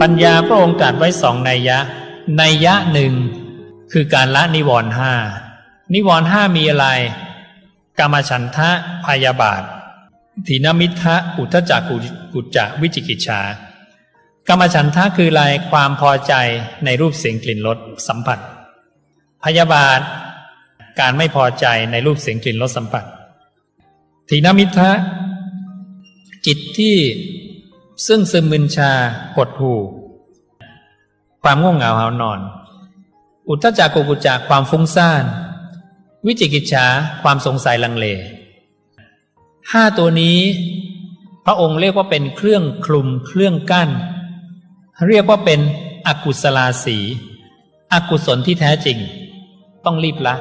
ปัญญาพระองค์ตรัสไว้สองนัยยะ นัยยะหนึ่งคือการละนิวรณ์ห้านิวรณ์ห้ามีอะไร กามฉันทะพยาบาทถีนมิทะอุทจักกุจจะวิจิกิจฉากามฉันทะคืออะไรความพอใจในรูปเสียงกลิ่นรสสัมผัส พยาบาท การไม่พอใจในรูปเสียงกลิ่นรสสัมผัสถีนมิทะ จิตที่ซึ่งซึมมึนชาหดหู่ ความง่วงเหงาหานอน อุทธจักกุกุจจะความฟุ้งซ่าน วิจิกิจฉาความสงสัยลังเลห้าตัวนี้ พระองค์เรียกว่าเป็นเครื่องคลุมเครื่องกั้น เรียกว่าเป็นอกุศลาสี อกุศลที่แท้จริง ต้องรีบละ